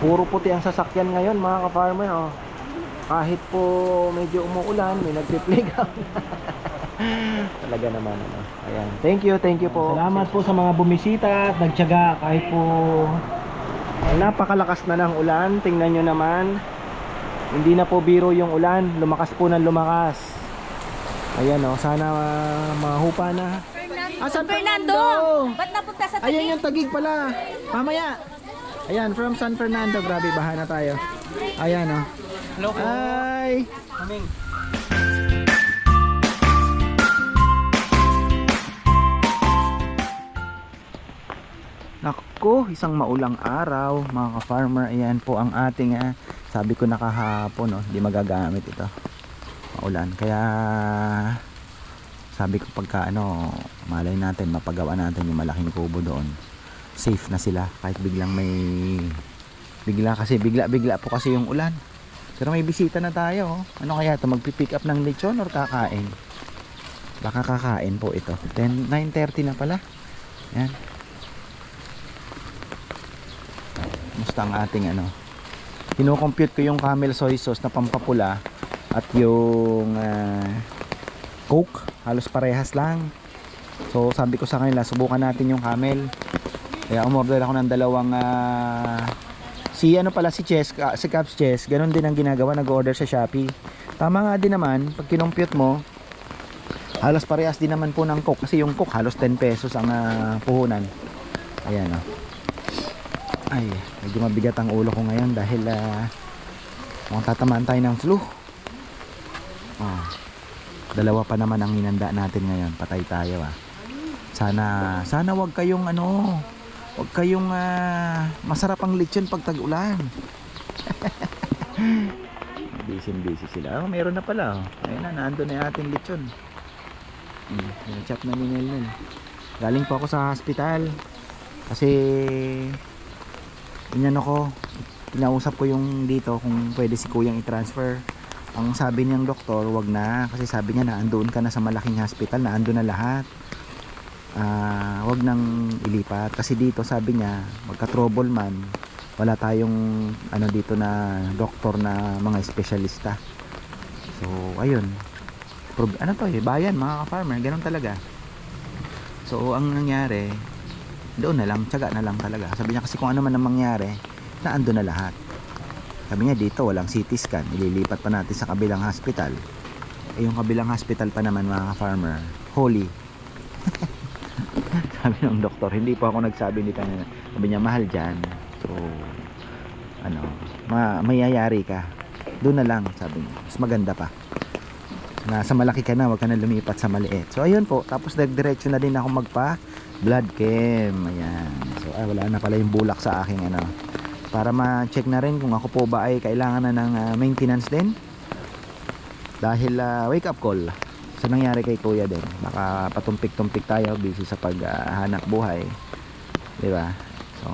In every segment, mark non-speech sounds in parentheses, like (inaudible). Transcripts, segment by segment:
Puro puti ang sasakyan ngayon mga ka-farmer. Oh. Kahit po medyo umuulan, may nagpe-playground. (laughs) Talaga naman. Ano. Ayan. Thank you, thank you po. Salamat po sa mga bumisita at nagtyaga kahit po napakalakas na ng ulan. Tingnan nyo naman. Hindi na po biro yung ulan. Lumakas po ng lumakas. Ayan oh, sana uh, mahupa na. Ah, San Fernando! Fernando! Ba't napunta sa Ayun tabi? yung tagig pala. Mamaya. Ayan, from San Fernando. Grabe, baha na tayo. Ayan, oh. Hello po. Hi! Kaming. Nako, isang maulang araw, mga ka-farmer. Ayan po ang ating, ah, sabi ko nakahapon, oh, hindi magagamit ito. Maulan. Kaya, sabi ko pagka, ano, malay natin, mapagawa natin yung malaking kubo doon. Safe na sila, kahit biglang may, bigla kasi, bigla-bigla po kasi yung ulan. Pero may bisita na tayo, oh. Ano kaya ito, magpipick up ng lechon or kakain? Baka kakain po ito. 10, 9.30 na pala. Yan. Musta ang ating ano? Kino-compute ko yung camel soy sauce na pampapula at yung ah, coke, halos parehas lang. So sabi ko sa kanila, subukan natin yung camel. Kaya umorder ako ng dalawang ah, si ano pala si Chess, ah, si Caps Chess, ganun din ang ginagawa, nag-order sa Shopee. Tama nga din naman, pag kinompute mo, halos parehas din naman po ng coke kasi yung coke halos 10 pesos ang ah, puhunan. Ayan oh. Ay, medyo mabigat ang ulo ko ngayon dahil uh, mukhang tatamaan tayo ng flu. Oh, dalawa pa naman ang hinanda natin ngayon. Patay tayo ah. Sana, sana wag kayong ano, wag kayong ah, masarap ang lechon pag tag-ulan. (laughs) busy busy sila. Oh, meron na pala. Oh. Ayun na, naandun na yung ating lechon. Hmm, chat na ni Nelnel. Galing po ako sa hospital. Kasi inano ko kinausap ko yung dito kung pwede si kuyang i-transfer ang sabi niyang doktor wag na kasi sabi niya naandoon ka na sa malaking hospital naandoon na lahat Ah, wag nang ilipat kasi dito sabi niya magka trouble man wala tayong ano dito na doktor na mga espesyalista so ayun Prob- ano to eh bayan mga ka-farmer ganun talaga so ang nangyari doon na lang, tiyaga na lang talaga. Sabi niya kasi kung ano man ang mangyari, naando na lahat. Sabi niya dito walang CT scan, ililipat pa natin sa kabilang hospital. Eh yung kabilang hospital pa naman mga farmer, holy. (laughs) sabi ng doktor, hindi po ako nagsabi ni kanina. Sabi niya mahal diyan. So ano, ma mayayari ka. Doon na lang, sabi niya. Mas maganda pa. Nasa malaki ka na, wag ka na lumipat sa maliit. So ayun po, tapos nagdiretso na din ako magpa blood chem ayan so ay wala na pala yung bulak sa aking ano para ma-check na rin kung ako po ba ay kailangan na ng ah, maintenance din dahil ah, wake up call sa nangyari kay kuya din baka patumpik-tumpik tayo busy sa paghanap buhay di ba so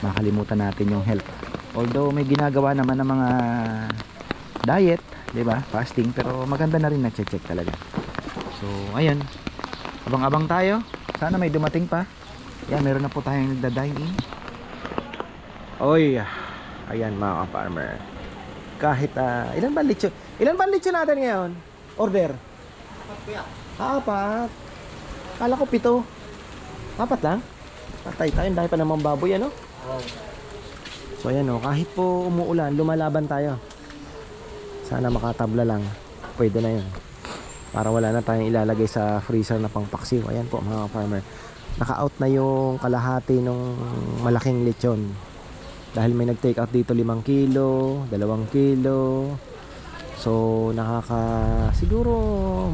makalimutan natin yung health although may ginagawa naman ng mga diet di ba fasting pero maganda na rin na-check talaga so ayun Abang-abang tayo. Sana may dumating pa. Yan, meron na po tayong nagda-dine in. Oy, ayan mga ka-farmer. Kahit, ah, ilan ba lechon? Ilan ba lechon natin ngayon? Order? Apat. Kala ko pito. Apat lang? Patay tayo, dahil pa naman baboy, ano? So ayan o, kahit po umuulan, lumalaban tayo. Sana makatabla lang. Pwede na yun para wala na tayong ilalagay sa freezer na pangpaksiw ayan po mga farmer naka-out na yung kalahati ng malaking lechon dahil may nag-take out dito 5 kilo 2 kilo so nakaka siguro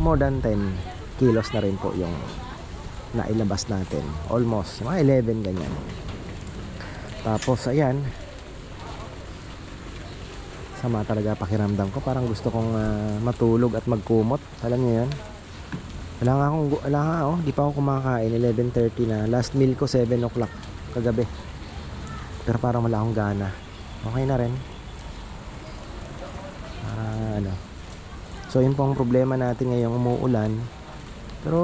more than 10 kilos na rin po yung nailabas natin. Almost mga 11 ganyan. Tapos ayan. Sama talaga pakiramdam ko. Parang gusto kong ah, matulog at magkumot. Alam niyo yan wala nga akong wala nga oh. Di pa ako kumakain. 11.30 na. Last meal ko 7 o'clock kagabi. Pero parang wala akong gana. Okay na rin ano so yun po ang problema natin ngayong umuulan pero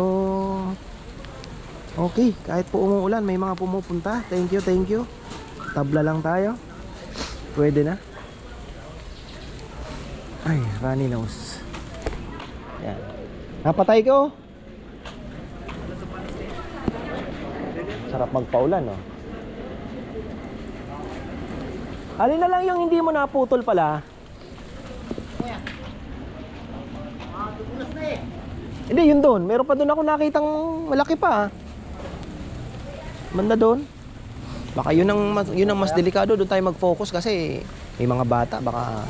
okay kahit po umuulan may mga pumupunta thank you thank you tabla lang tayo. Pwede na. Ay, runny nose. Yan. Napatay ko. Sarap magpaulan, no? Alin na lang yung hindi mo naputol pala? Hindi, yun doon. Meron pa doon ako nakitang malaki pa. ah. Banda doon. Baka yun ang, mas- yun ang mas delikado. Doon tayo mag-focus kasi may mga bata. Baka,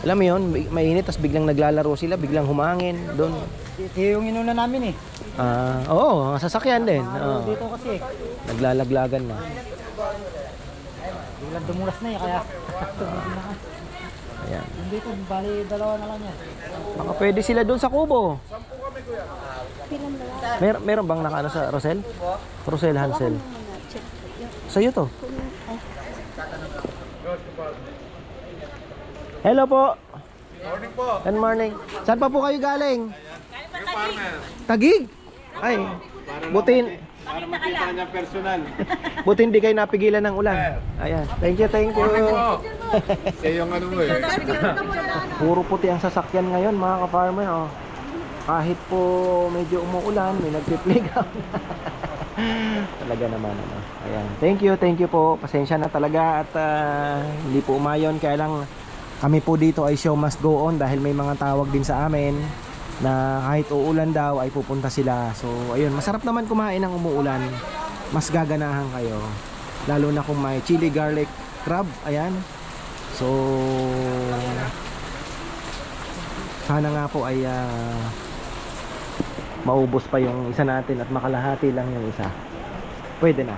alam mo yun, may- mainit, tapos biglang naglalaro sila, biglang humangin. Doon. Ito yung inuna namin eh. Ah, oo, mga sasakyan din. Oo. Dito kasi. Naglalaglagan na. Biglang dumulas na eh, kaya. (laughs) Ayan. Dito, bali dalawa na lang yan. Baka pwede sila doon sa kubo. Mer meron bang nakaano sa Rosel? Rosel Hansel. Sa'yo to. Hello po. Morning po. Good morning. Saan pa po kayo galing? Tagig. Ay. Butin. Para makita niya personal. Buti hindi kayo napigilan ng ulan. Ayan. Thank you, thank you. Eh, (laughs) yung ano mo eh. Puro puti ang sasakyan ngayon mga ka-farmer. Oh. Kahit po medyo umuulan, may nagpi-playground. (laughs) talaga naman. Ano. Ayan. Thank you, thank you po. Pasensya na talaga at ah, hindi po umayon. Kaya lang kami po dito ay show must go on dahil may mga tawag din sa amin na kahit uulan daw ay pupunta sila. So ayun, masarap naman kumain ng umuulan. Mas gaganahan kayo. Lalo na kung may chili garlic crab. Ayan. So sana nga po ay ah, maubos pa yung isa natin at makalahati lang yung isa. Pwede na.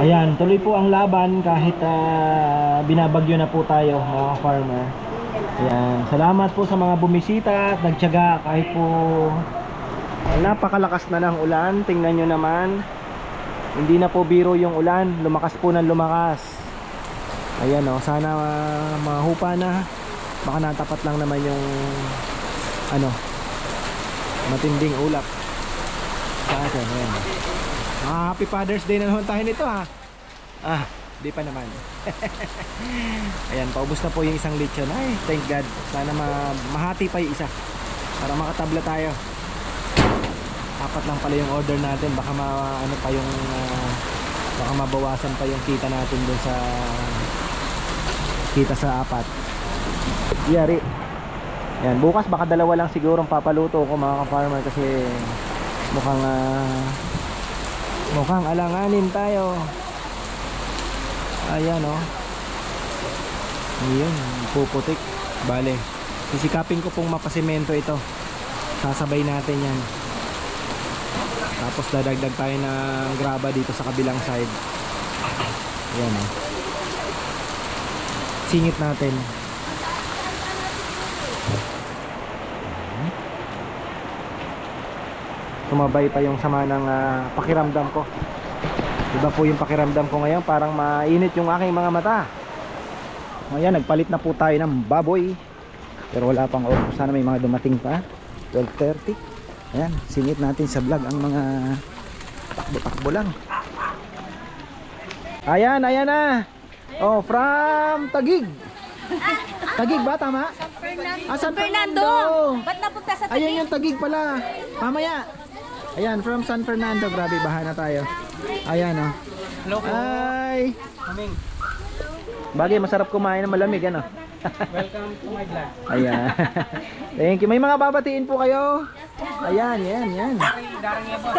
Ayan, tuloy po ang laban kahit ah, binabagyo na po tayo mga farmer. Ayan, salamat po sa mga bumisita at nagtiyaga kahit po napakalakas na ng ulan. Tingnan nyo naman. Hindi na po biro yung ulan. Lumakas po ng lumakas. Ayan o, sana ah, mahupa na. Baka natapat lang naman yung ano, matinding ulap sa. Ayan. Ah, happy Father's Day na naman tayo nito ha. Ah, di pa naman. (laughs) Ayan, paubos na po yung isang lechon. Ay, thank God. Sana ma mahati pa yung isa. Para makatabla tayo. Apat lang pala yung order natin. Baka ma ano pa yung ah, baka mabawasan pa yung kita natin dun sa kita sa apat. Yari. Yan, bukas baka dalawa lang siguro papaluto ko mga ka-farmer kasi mukhang ah, mukhang alanganin tayo. Ayan oh. Ayun, puputik. Bale, sisikapin ko pong mapasimento ito. Sasabay natin yan. Tapos dadagdag tayo ng graba dito sa kabilang side. Ayan oh. Singit natin. Tumabay pa yung sama ng ah, pakiramdam ko. Iba po yung pakiramdam ko ngayon, parang mainit yung aking mga mata. Ayan, nagpalit na po tayo ng baboy. Pero wala pang oras. Sana may mga dumating pa. 12.30. Ayan, singit natin sa vlog ang mga takbo-takbo lang. Ayan, ayan na. Oh, from Tagig. Tagig ba, tama? Ah, San Fernando! Ba't napunta sa Ayan yung tagig pala. Mamaya. Ayan, from San Fernando. Grabe, baha na tayo. Ayan, oh. Hello po. Ay! Kaming. Bagay, masarap kumain ng malamig, ano? Welcome to my vlog. Ayan. (laughs) Thank you. May mga babatiin po kayo. Ayan, yan, yan. Darang niya po.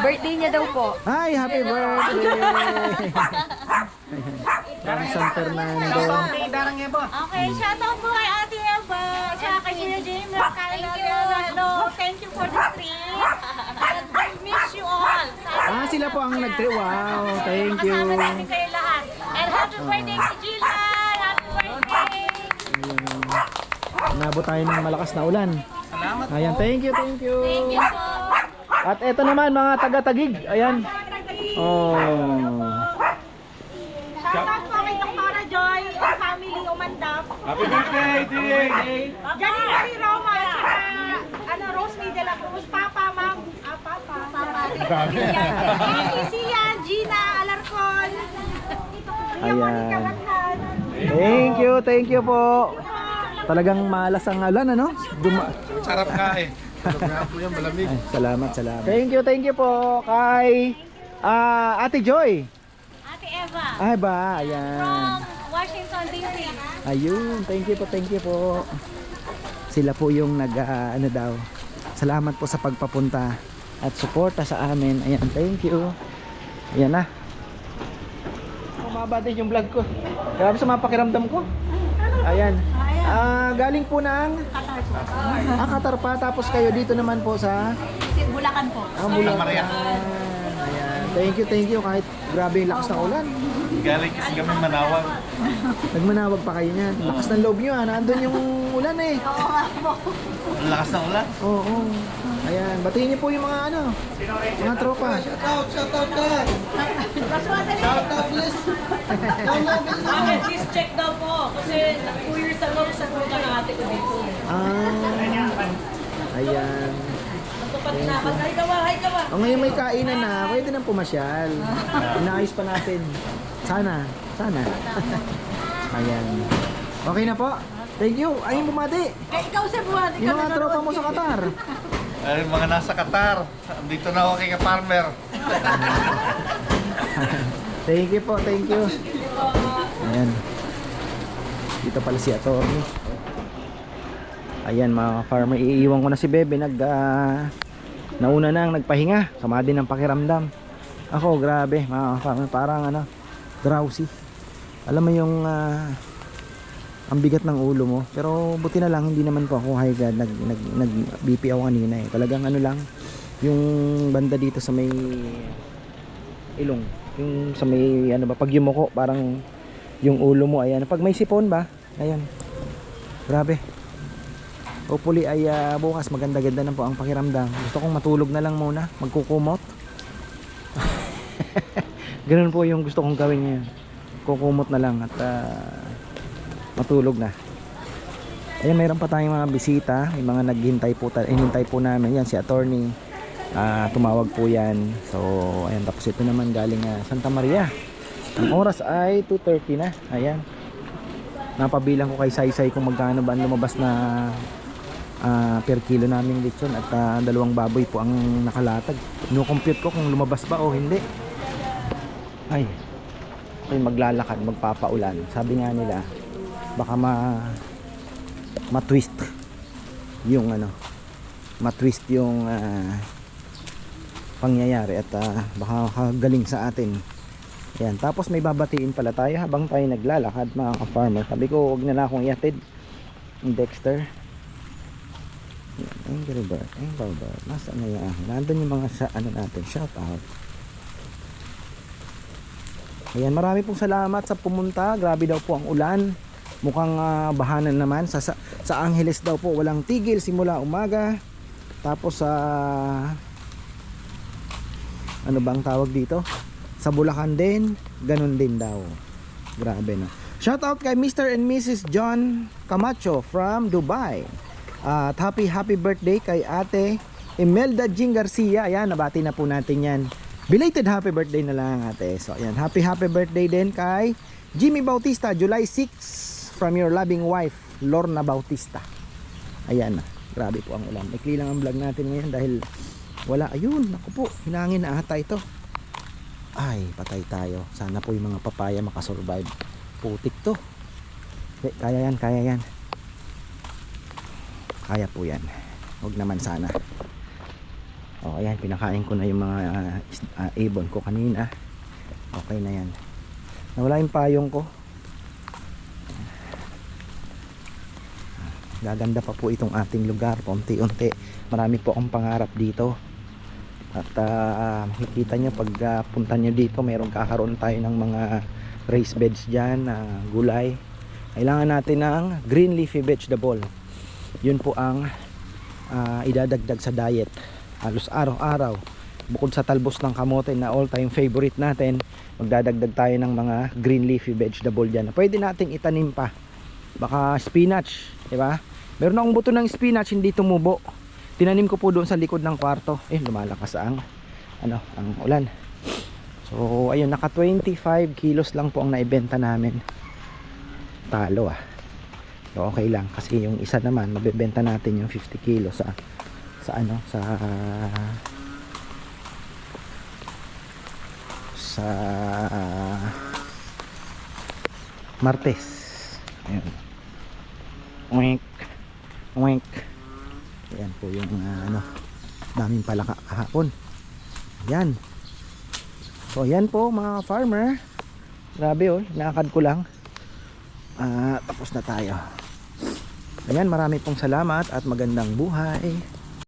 Birthday niya daw po. Hi, happy birthday! (laughs) From San Fernando. Darang niya po. Okay, shout out po kay Ate Kay Kuya James. Thank you. Hello, thank you for the trip. And we miss you all. Ah, sila po ang nag-trip. Wow, thank you. Kasama namin kayo lahat. And happy birthday si Jillian. Happy birthday. Nabot tayo ng malakas na ulan. Salamat Ayan, thank you, thank you. Thank you po. At eto naman mga taga-tagig. Ayan. Oh. Shout out po kay Dr. Joy Umandap. Happy birthday, Ting! January Roma at saka ano, Rose May de la Cruz. Papa, Ma'am. Ah, Papa. Papa. Sia, Gina, Alarcon, Ayan. Thank you, thank you po. Talagang malas ang ulan, ano? Duma Sarap ka eh. Sarap nga po yan, malamig. Ay, salamat, salamat. Thank you, thank you po kay ah, Ate Joy. Ate Eva. Ay ba, ayan. From Washington, D.C. Ayun, thank you po, thank you po. Sila po yung nag ah, ano daw. Salamat po sa pagpapunta at suporta sa amin. Ayan, thank you. Ayan na. Umaba din yung vlog ko. Grabe sa mga pakiramdam ko. Ayan. Ah, galing po ng Ah, Qatar pa tapos kayo dito naman po sa Bulacan po. Ah, Bulacan. Ayan. Thank you, thank you kahit grabe yung lakas ng ulan. Galing kasi kami manawag. Nagmanawag pa kayo niyan. Lakas ng loob nyo ah. Nandun yung ulan eh. Ang lakas ng ulan. Oo. oo. Ayan. Batiin niyo po yung mga ano. Mga tropa. Bakit? Please check daw po. Kasi 2 years ago, sa punta ng ate ko dito. Ah. Ayan. Natupad na. Hi ka ba? Hi ka ba? O ngayon may kainan na. Pwede nang pumasyal. Inaayos pa natin. Sana. Sana. (laughs) Ayan. Okay na po. Thank you. Ayun bumati. Kaya ikaw sa buwan. Yung mga tropa mo sa Qatar. (laughs) Ay, mga nasa Qatar. Dito na ako kay ka-farmer. (laughs) Thank you po, thank you. Ayan. Dito pala si attorney. Ayan mga farmer, iiwan ko na si Bebe nag ah, nauna nang nagpahinga. Sama din ang pakiramdam. Ako grabe mga farmer, parang ano, drowsy. Alam mo yung ah, ang bigat ng ulo mo. Pero buti na lang hindi naman po ako high blood. Nag nag, nag BP ako kanina eh. Talagang ano lang yung banda dito sa may ilong. Yung sa may ano ba pag yumuko parang yung ulo mo ayan. Pag may sipon ba ayan. Grabe. Hopefully ay ah, bukas maganda ganda na po ang pakiramdam. Gusto kong matulog na lang muna magkukumot ganun po yung gusto kong gawin ngayon. Kukumot na lang at ah, matulog na. Ayan mayroon pa tayong mga bisita. May mga naghintay po ta- hinintay po namin. Yan si attorney. Ah, tumawag po yan. So ayan tapos ito naman galing ah, Santa Maria. Ang oras ay 2.30 na. Ayan. Napabilang ko kay Saysay kung magkano ba ang lumabas na ah, per kilo naming lechon at ah, dalawang baboy po ang nakalatag. No-compute ko kung lumabas ba o hindi ay ako'y maglalakad magpapaulan. Sabi nga nila baka ma ma-twist yung ano ma-twist yung ah, pangyayari at ah, baka kagaling sa atin. Yan tapos may babatiin pala tayo habang tayo naglalakad mga ka-farmer. Sabi ko huwag na lang akong iatid Dexter. Angry Bird Angry Bird nasaan na yan nandun yung mga sa ano natin shout out ayan marami pong salamat sa pumunta. Grabe daw po ang ulan. Mukhang ah, bahanan naman. Sa, sa, sa Angeles daw po walang tigil simula umaga. Tapos sa ano bang tawag dito? Sa Bulacan din ganun din daw. Grabe no? Shout out kay Mr. and Mrs. John Camacho from Dubai. At happy happy birthday kay ate Imelda Jing Garcia. Ayan nabati na po natin yan belated happy birthday na lang ate. So ayan happy happy birthday din kay Jimmy Bautista July 6 from your loving wife Lorna Bautista. Ayan grabe po ang ulan. Ikli lang ang vlog natin ngayon dahil wala. Ayun naku po hinangin na ata ito. Ay patay tayo. Sana po yung mga papaya makasurvive. Putik to. Eh, kaya yan kaya yan. Kaya po yan. Huwag naman sana o ayan pinakain ko na yung mga ah, ah, ibon ko kanina. Okay na yan. Nawala yung payong ko. Gaganda pa po itong ating lugar. Paunti-unti. Marami po akong pangarap dito. At ah, makikita nyo pag ah, punta nyo dito meron kakaroon tayo ng mga raised beds dyan na gulay. Kailangan natin ng green leafy vegetable. Yun po ang ah, idadagdag sa diet halos araw-araw. Bukod sa talbos ng kamote na all time favorite natin magdadagdag tayo ng mga green leafy vegetable dyan pwede nating itanim pa. Baka spinach di ba? Meron akong buto ng spinach hindi tumubo. Tinanim ko po doon sa likod ng kwarto. Eh lumalakas ang ano ang ulan. So, ayun, naka 25 kilos lang po ang naibenta namin. Talo ah. Okay lang. Kasi yung isa naman mabebenta natin yung 50 kilos sa sa ano sa sa Martes. Ayun. Wink. Wink. Ayan po yung ah, ano daming palaka kahapon. Yan. So yan po mga farmer. Grabe oh, nakakad ko lang. Ah, tapos na tayo. Ayan, marami pong salamat at magandang buhay.